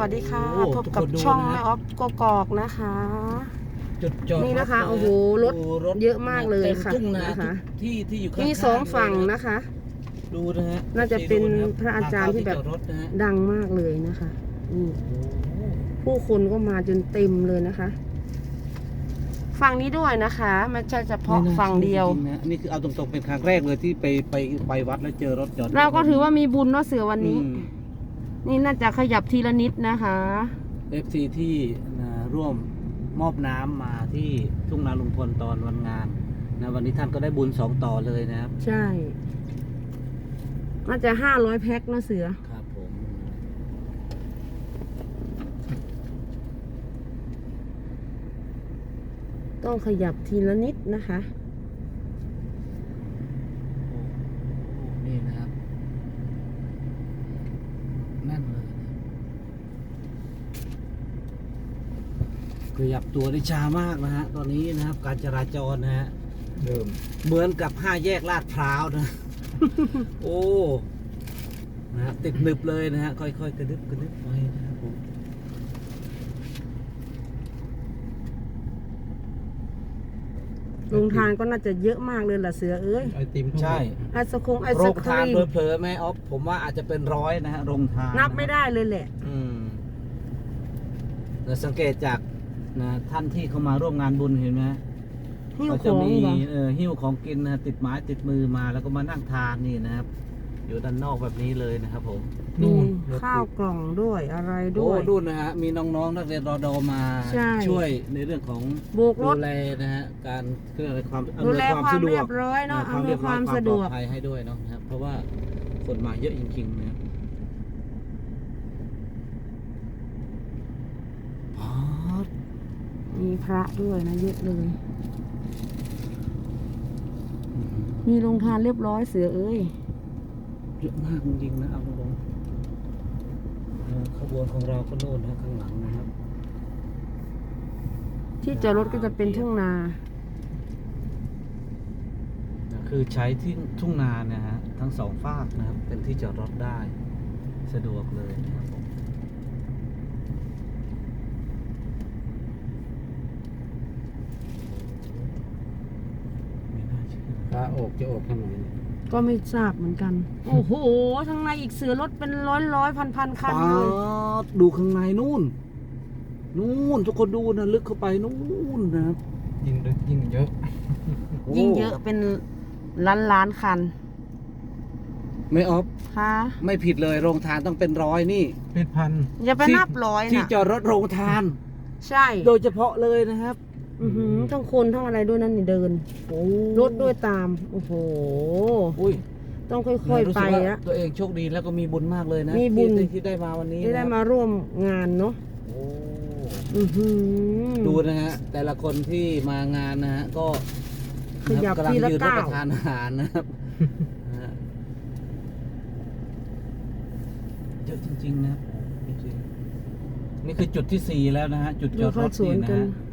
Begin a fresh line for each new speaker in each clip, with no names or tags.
วัสดีค่ะ
โอ้
พบกับ
ทุกคนดู
ช่อง
นะ
แม่ออฟกกอกนะคะ
จุดจอด
นี่นะคะ
รถ
โอ้โหรถ
ดู
เยอะมากเลย
ต็
ค่ะ
ทุ่งนา
นะคะ
ทุกที่ที่อยู่ข้างๆ
มีสองฝั่ง
เลย
นะคะ
ดูนะฮะ
น่าจะเป็น
ดูคบ
พระอาจารย์ที่แบบ
ทงเข้จอดรถนะฮะ
ดังมากเลยนะคะอืม
โอ้โห
ผู้คนก็มาจนเต็มเลยนะคะ ฝั่งนี้ด้วยนะคะไม่ใช่เฉพาะ
ไม่น่
ฝั่งเดียว
จริงๆนะนี่คือเอาตรงๆเป็นครั้งแรกเลยที่ไปไปไปวัดแล้วเจอรถจอด
เราก็ถือว่ามีบุญเนาะเสือวันนี้
อืม
นี่น่าจะขยับทีละนิดนะคะ
FC ที่นะร่วมมอบน้ำมาที่ทุ่งนาลุงพลตอนวันงานนะวันนี้ท่านก็ได้บุญสองต่อเลยนะครับ
ใช่ น่าจะห้าร้อยแพ็คเนาะเสือ
ครับผม
ต้องขยับทีละนิดนะคะ
โอ้นี่นะครับแน่นเลยนะ ขยับตัวได้ช้ามากนะฮะตอนนี้นะครับการจราจรนะฮะ
เดิม
เหมือนกับห้าแยกลาดพร้าวนะ โอ้นะฮะติดหนึบเลยนะฮะค่อยๆกระดึบกระดึบไปนะครับผม
โรงทานก็น่าจะเยอะมากเลยล่ะเสือเอ้ย
ไอติมทุก
ใช่
ไอศคงไอ
โร
ศ
ง
ค
ทาน
รีม
โดยเผลอๆแม่ออฟผมว่าอาจจะเป็นร้อยนะฮะโรงทาน
นับไม่ได้เลยแหละ
อืมแล้วสังเกตจาก นะท่านที่เขามาร่วมงานบุญเห็นไหม
หิ้ว
เขา
ข
จะ
อง
มี
เหรอ
เออหิ้วของกินนะฮะติดไม้ติดมือมาแล้วก็มานั่งทานนี่นะครับ อยู่ด้านนอกแบบนี้เลยนะครับผม
มี
นู่นรถ
ข้าวกล่องด้วยอะไร
โอ้
ด้วย
ดูนะฮะมีน้องๆนักเรียนรอดอมา
ใช่
ช่วยในเรื่องของ
โบกร
ดู
ถ
แลนะฮะการเครื่องอะไรความอำน
ดู
วย
แล
ความ
ความ
สะดว
เรี
ก
ยบร้อยเนาะ
อ่
อำนวยความสะดวก
ปลอภัยให้ด้วยเนาะนะครับเพราะว่าคนมาเยอะจริงๆนะครับป๊าด
มีพระด้วยนะเยอะเลย มีโรงทานเรียบร้อยเสือเอ้ย
เยอะมากจริงๆนะเอาตรงๆเอ่อขบวนของเราก็โน่นนะข้างหลังนะครับ
ที่จอดรถก็จะเป็นทุ่งนา
คือใช้ที่ทุ่งนาเนี่ยฮะทั้งสองฝากนะครับ เป็นที่จอดรถได้ สะดวกเลยนะครับผมไม่ น่าเชื่อ
พระออกจะออกทางไหนเนี่ย
ก็ไม่ทราบเหมือนกัน โอ้โหทางในอีกเสือรถเป็นร้อยร้อยพันพันคัน
ป๊า
เลย
ดดูข้างในนู่น นู่นทุกคนดูนะลึกเข้าไปนู่นนะครับ
ยิ่งลึกยิ่งเยอะ
โอ้
ยิ่งเยอะเป็นล้านล้านคัน
ไม่ออฟ
ค่ะ
ไม่ผิดเลยโรงทานต้องเป็นร้อยนี่
เป็ดพัน
อย่าไป
ที่
นับร้อย
ที่
นะ
จอดรถโรงทาน
ใช่
โดยเฉพาะเลยนะครับ
อือหือทั้งคนทั้งอะไรด้วยนั่นนี่เดิน
โอ้
รถด้วยตาม โอ้โห
อุ้ย
ต้องค่อยๆ
รู้
ไป
สึกว่า
นะ
ตัวเองโชคดีแล้วก็มีบุญมากเลยนะ
มีบุญ
ที่ที่ได้มาวันนี้
ที่ได้
นะ
มาร่วมงานเนาะ
โอ้
อือหือ
ดูนะฮะ แต่ละคนที่มางานนะฮะ ก็
ขยับ
กำลัง
ทีละ
ยืนรับ
ก้าว
ประทานอาหารนะครับนะฮะเยอะจริงๆนะครับจริงๆนี่คือจุดที่สี่แล้วนะฮะ จุดจ
ดู
อดร
เขา
ถ
สว
นี่
น
นะ
กัน
ฮะ
อือหือ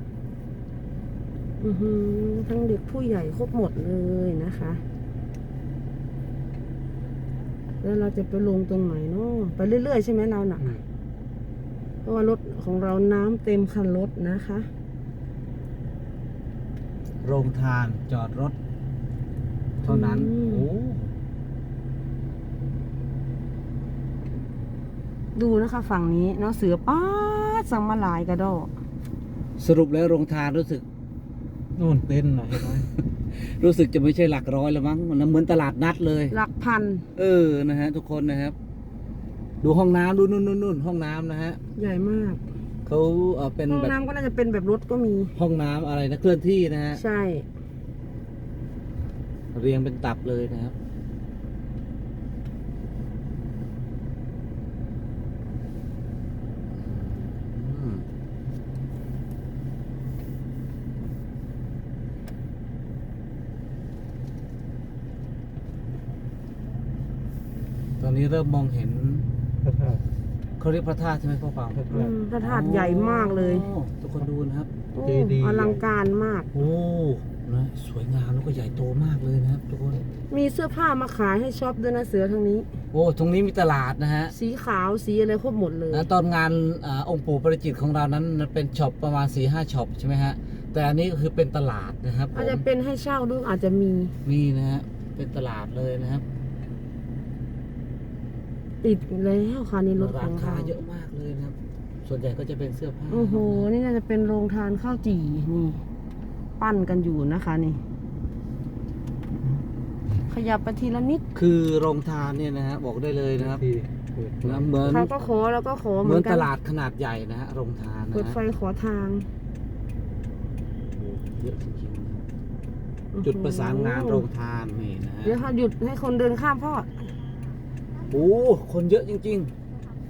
ทั้งเด็กผู้ใหญ่ครบหมดเลยนะคะ แล้วเราจะไปลงตรงไหนเนาะไปเรื่อยๆใช่ไหมเราน่ะ
อืม
เพราะว่ารถของเราน้ำเต็มคันรถนะคะ
โรงทานจอดรถ เท่านั้น
อืม
โอ้
ดูนะคะฝั่งนี้เนาะเสือป้าดสั่งมาหลายกระดอก
สรุปแล้วโรงทานรู้สึก
นู่นเต้นหน่อยเห็นไหม
รู้สึกจะไม่ใช่หลักร้อยแล้วมั้งมันเหมือนตลาดนัดเลย
หลักพัน
เออนะฮะ ทุกคนนะครับ ดูห้องน้ำดูนู่นนู่นนู่นห้องน้ำนะฮะ
ใหญ่มาก
เขาเอ่อเป็น
ห้อง
แบบ
น้ำก็น่าจะเป็นแบบรถก็มี
ห้องน้ำอะไรนะเคลื่อนที่นะฮะ
ใช่
เรียงเป็นตับเลยนะครับอืมต อนนี้เริ่มมองเห็น
พระธาตุ
เขาเรียกพระธาตุใช่ไหมพ่อเปา
พระ
อื
ธาตุ
มพระธาตุใหญ่มากเลย
โอ้ทุกคนดูนะครับ
โอ้
เจดีย์
อลังการมาก
โอ้นะสวยงามแล้วก็ใหญ่โตมากเลยนะครับ ทุกคน
มีเสื้อผ้ามาขายให้ช็อปด้วยนะเสือทางนี้
โอ้ ตรงนี้มีตลาดนะฮะ
สีขาวสีอะไรครบหมดเลย
นะตอนงานอาองค์ปู่ประจิตของเรานั้นเป็นช็อปประมาณ4ี่ห้าช็อปใช่ไหมฮะ แต่อันนี้ก็คือเป็นตลาดนะครับผม
อาจจะเป็นให้เช่าด้วยอาจจะมี
มีนะฮะเป็นตลาดเลยนะครับ
ติดแล้วค่ะในรถข
รา
อง
คา
เรา
เยอะมากเลยนะครับ ส่วนใหญ่ก็จะเป็นเสื้อผ้า
โอ้โห นี่น่าจะเป็นโรงทานข้าวจี่นี่ ปั้นกันอยู่นะคะนี่ ขยับไปทีละนิด
คือโรงทานเนี่ยนะฮะบอกได้เลยนะครับ
ที่เปิด
นะเหมือน
เขาก็ขอแล้วก็ขอเห
เห
มื
มื
อ
อนน
กั
ต
น
ลาดขนาดใหญ่นะฮะโรงทานนะ
เปิดไฟ
ฮะ
ขอทาง
โอ้เยอะจริงๆนะ
โอ้โห
จุดประสานงานโรงทานนี่นะฮะ
เดี๋ยวค่ะหยุดให้คนเดินข้ามพ่อ
โอ้คนเยอะจริง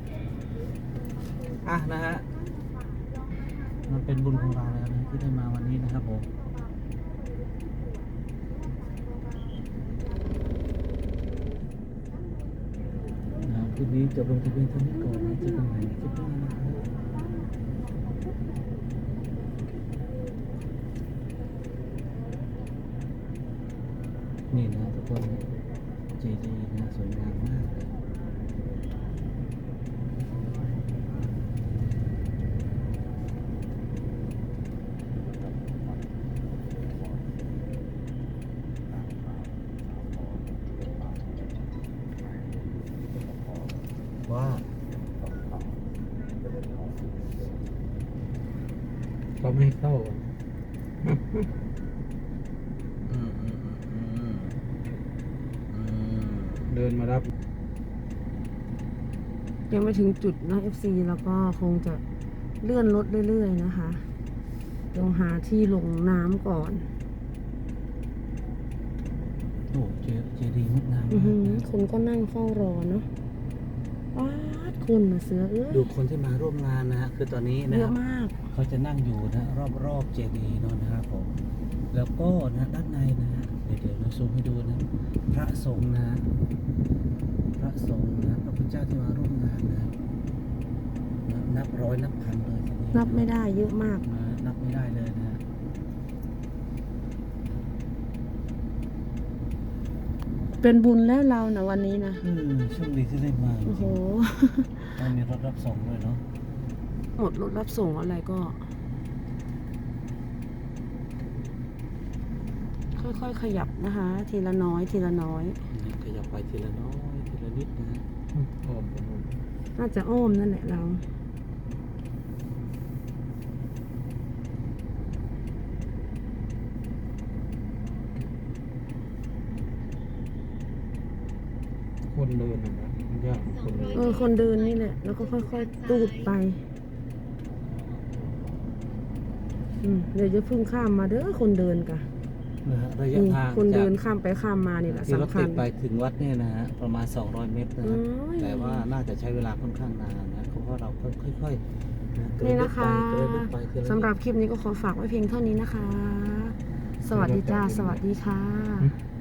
ๆ อะ นะฮะ มันเป็นบุญของเราแล้วนะที่ได้มาวันนี้นะครับผมนะครับคลิปนี้จบลงที่เพียงเท่านี้ก่อนนะเจอกันใหม่ในคลิปหน้านะครับนี่นะทุกคนเจดีนะสวยงามมากเลย ว่า
เขา ไม่ให้เข้า
อืมอืมอืมอืมอืม
เดินมารับ
ยังไม่ถึงจุดนะ FC แล้วก็คงจะเลื่อนรถเรื่อยๆนะคะลงหาที่ลงน้ำก่อน
โอ้เจเจดีย์งดงาม
อือ
มา
หื
ก
อ
นะ
คนก็นั่งเฝ้ารอเนาะ ว้าดคนนะเสือเอ้ย
ดูคนที่มาร่วมงานนะฮะคือตอนนี้นะ
เย
ค
อะ
รับ
มาก
เขาจะนั่งอยู่นะรอบรอบๆเจดีย์เนอะนะครับผมแล้วก็นะด้านในนะฮะเดี๋ยวเดี๋ยวเราซูมให้ดูนะพระสงฆ์นะฮะพระสงฆ์นะพระพุทธเจ้าที่มาร่วมงานนะครับนะนับร้อยนับพันเลยทีเดียว
นับไม่ได้เยอะมาก
นะนับไม่ได้เลยนะฮะ
เป็นบุญแล้วเรานะวันนี้นะ
อืมโชคดีที่ได้มาจ
โอ้โห
ริงๆต้องมีรถรับส่งด้วยเนาะ
หมดรถรับส่งอะไรก็ ค่อยๆขยับนะคะ ทีละน้อยทีละน้อย
นะขยับไปทีละน้อยทีละนิดนะฮะ
ออมไปนู่น
น่าจะอ้อมนั่นแหละเรา
คนเดินนะมันยากคนเดิน
เออคนเดินนี่แหละ แล้วก็ค่อยๆตูดไป อืมเดี๋ยวจะพึ่งข้ามมาเด้อคนเดินกะ
นะฮะระยะ
นี่
ทาง
คนเดิน
จาก
ข้ามไปข้ามมานี่แหละ
ที่รถ
สำคั
ติ
ญ
ดไปถึงวัดเนี่ยนะฮะประมาณ 200 เมตรนะ
โอ้
ฮะ
ย
แต่ว่าน่าจะใช้เวลาค่อนข้างนานนะเพราะว่าเราค่อยๆนะกร
นี่
เดิ
นะคะ
ไปกระเดินไปทีละนิด
สำหรับคลิปนี้ก็ขอฝากไว้เพียงเท่านี้นะคะ สวัสดีจ้า สวัสดีค่ะ
อืม